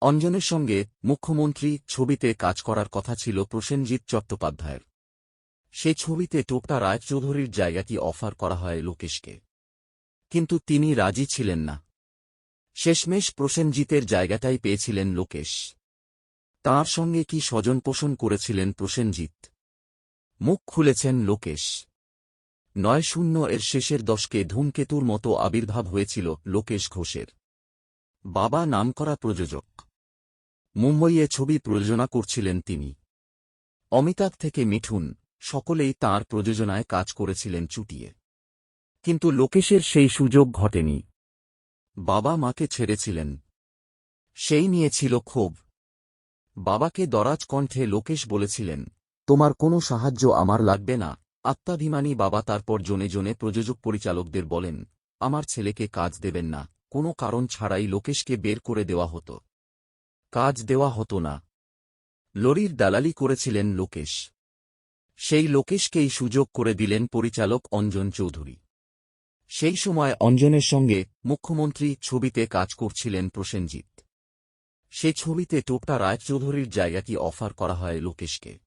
অঞ্জনের সঙ্গে মুখ্যমন্ত্রী ছবিতে কাজ করার কথা ছিল প্রসেনজিৎ চট্টোপাধ্যায়ের। সে ছবিতে টোপটা রায়চৌধুরীর জায়গাটি অফার করা হয় লোকেশকে। কিন্তু তিনি রাজি ছিলেন না। শেষমেশ প্রসেনজিতের জায়গাটাই পেয়েছিলেন লোকেশ। তাঁর সঙ্গে কি স্বজন পোষণ করেছিলেন প্রসেনজিৎ? মুখ খুলেছেন লোকেশ। নয় শূন্য এর শেষের দশকে ধূমকেতুর মতো আবির্ভাব হয়েছিল লোকেশ ঘোষের। বাবা নামকরা প্রযোজক। মুম্বইয়ে ছবি প্রযোজনা করছিলেন তিনি। অমিতাভ থেকে মিঠুন, সকলেই তার প্রযোজনায় কাজ করেছিলেন চুটিয়ে। কিন্তু লোকেশের সেই সুযোগ ঘটেনি। বাবা মাকে ছেড়েছিলেন। সেই নিয়েছিল ক্ষোভ। বাবাকে দরাজ কণ্ঠে লোকেশ বলেছিলেন, তোমার কোনো সাহায্য আমার লাগবে না। আত্মাভিমানী বাবা তারপর জনে জনে প্রযোজক পরিচালকদের বলেন, আমার ছেলেকে কাজ দেবেন না। কোনো কারণ ছাড়াই লোকেশকে বের করে দেওয়া হতো। কাজ দেওয়া হতো না। লরির দালালি করেছিলেন লোকেশ। সেই লোকেশকেই সুযোগ করে দিলেন পরিচালক অঞ্জন চৌধুরী। সেই সময় অঞ্জনের সঙ্গে মুখ্যমন্ত্রী ছবিতে কাজ করছিলেন প্রসেনজিৎ। সে ছবিতে টোপটা রায়চৌধুরীর জায়গাটি অফার করা হয় লোকেশকে।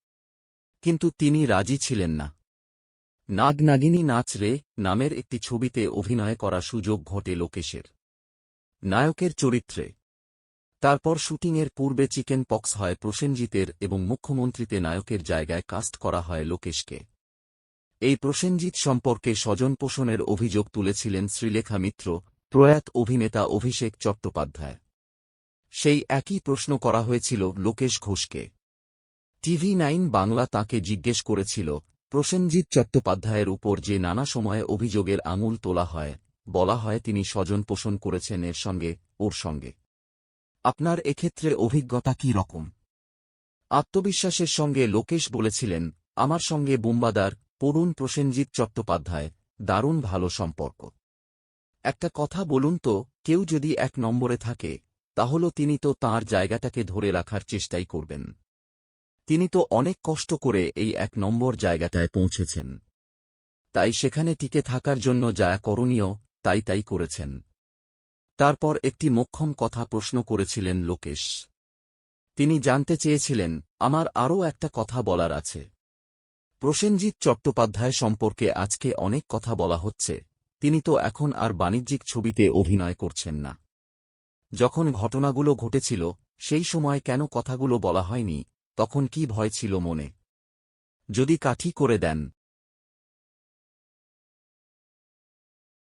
কিন্তু তিনি রাজি ছিলেন না। নাগনাগিনী নাচ রে নামের একটি ছবিতে অভিনয় করার সুযোগ ঘটে লোকেশের। নায়কের চরিত্রে তারপর শুটিংয়ের পূর্বে চিকেন পক্স হয় প্রসেনজিতের এবং মুখ্যমন্ত্রীতে নায়কের জায়গায় কাস্ট করা হয় লোকেশকে। এই প্রসেনজিৎ সম্পর্কে স্বজন পোষণের অভিযোগ তুলেছিলেন শ্রীলেখা মিত্র, প্রয়াত অভিনেতা অভিষেক চট্টোপাধ্যায়। সেই একই প্রশ্ন করা হয়েছিল লোকেশ ঘোষকে। টিভি নাইন বাংলা তাকে জিজ্ঞেস করেছিল, প্রসেনজিৎ চট্টোপাধ্যায়ের উপর যে নানা সময়ে অভিযোগের আঙুল তোলা হয়, বলা হয় তিনি স্বজন পোষণ করেছেন এর সঙ্গে, ওর সঙ্গে। আপনার এক্ষেত্রে অভিজ্ঞতা কি রকম? আত্মবিশ্বাসের সঙ্গে লোকেশ বলেছিলেন, আমার সঙ্গে বুম্বাদার পরুণ প্রসেনজিৎ চট্টোপাধ্যায়, দারুণ ভালো সম্পর্ক। একটা কথা বলুন তো, কেউ যদি এক নম্বরে থাকে, তাহলে তিনি তো তার জায়গাটাকে ধরে রাখার চেষ্টাই করবেন। তিনি তো অনেক কষ্ট করে এই এক নম্বর জায়গাটায় পৌঁছেছেন। তাই সেখানে টিকে থাকার জন্য যা করণীয়, তাই তাই করেছেন। তারপর একটি মোক্ষম কথা প্রশ্ন করেছিলেন লোকেশ। তিনি জানতে চেয়েছিলেন, আমার আরও একটা কথা বলার আছে। প্রসেনজিৎ চট্টোপাধ্যায় সম্পর্কে আজকে অনেক কথা বলা হচ্ছে, তিনি তো এখন আর বাণিজ্যিক ছবিতে অভিনয় করছেন না। যখন ঘটনাগুলো ঘটেছিল, সেই সময় কেন কথাগুলো বলা হয়নি, তখন কি ভয় ছিল মনে? যদি কাঠি করে দেন